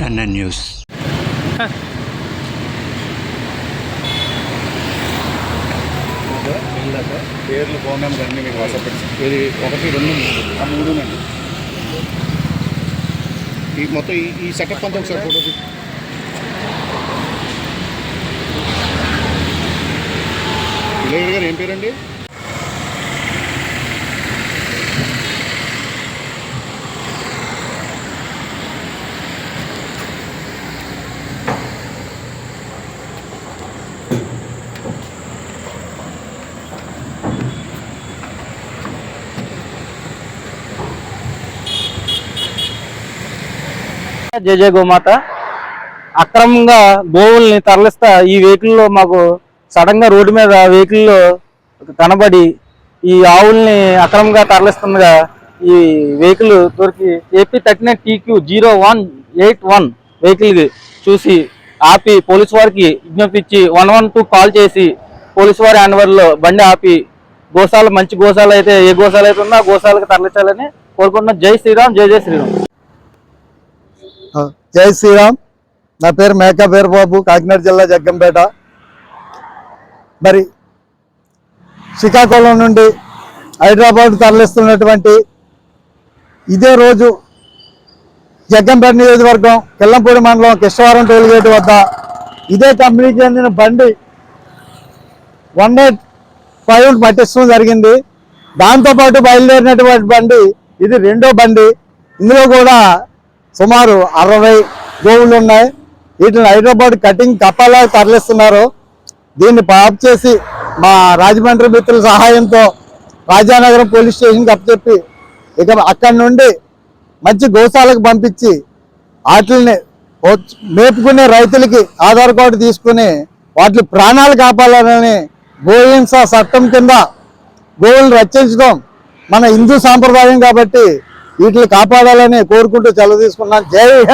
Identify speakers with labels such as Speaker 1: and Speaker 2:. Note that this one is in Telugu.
Speaker 1: N N.
Speaker 2: పేర్లు ఫోన్ నెంబర్ అన్నీ మీకు వాట్సాప్ ఇది ఒకటి రెండు ఆ మూడునండి ఈ మొత్తం ఈ ఈ సెటప్ అంతా ఒకసారి ఫోటో తీ- గారు ఏం పేరండి?
Speaker 3: జయ జయ గోమాత. అక్రమంగా గోవుల్ని తరలిస్తా ఈ వెహికల్లో మాకు సడన్గా రోడ్డు మీద వెహికల్లో కనబడి ఈ ఆవుల్ని అక్రమంగా తరలిస్తుండగా ఈ వెహికల్ దొరికి A P thirty nine T Q zero one eight one vehicle చూసి ఆపి పోలీసు వారికి విజ్ఞప్తి ఇచ్చి వన్ వన్ టూ కాల్ చేసి పోలీసు వారి హ్యాండ్వర్లో బండి ఆపి గోశాల మంచి గోశాల అయితే ఏ గోశాల అయితే ఉందో ఆ గోశాలకు తరలించాలని కోరుకుంటున్నాం. జై శ్రీరామ్ జై జై శ్రీరామ్.
Speaker 4: జై శ్రీరామ్. నా పేరు మేకా పేరుబాబు కాకినాడ జిల్లా జగ్గంపేట. మరి శ్రీకాకుళం నుండి హైదరాబాద్ తరలిస్తున్నటువంటి ఇదే రోజు జగ్గంపేట నియోజకవర్గం కిల్లంపూడి మండలం కిష్టవరం టోల్గేట్ వద్ద ఇదే కంపెనీకి చెందిన బండి వన్ ఎయిట్ ఫైవ్ పట్టించడం జరిగింది. దాంతోపాటు బయలుదేరినటువంటి బండి ఇది రెండో బండి. ఇందులో కూడా సుమారు అరవై గోవులు ఉన్నాయి. వీటిని హైదరాబాద్ కటింగ్ కప్పలా తరలిస్తున్నారు. దీన్ని పాప్ చేసి మా రాజమండ్రి మిత్రుల సహాయంతో రాజానగరం పోలీస్ స్టేషన్కి అప్పచెప్పి ఇక అక్కడి నుండి మంచి గోశాలకు పంపించి వాటిని మేపుకునే రైతులకి ఆధార్ కార్డు తీసుకుని వాటి ప్రాణాలు కాపాడాలని గోహింస చట్టం కింద గోవులను రక్షించడం మన హిందూ సాంప్రదాయం కాబట్టి వీటిని కాపాడాలని కోరుకుంటూ సెలవు తీసుకున్నాను జై హింద్.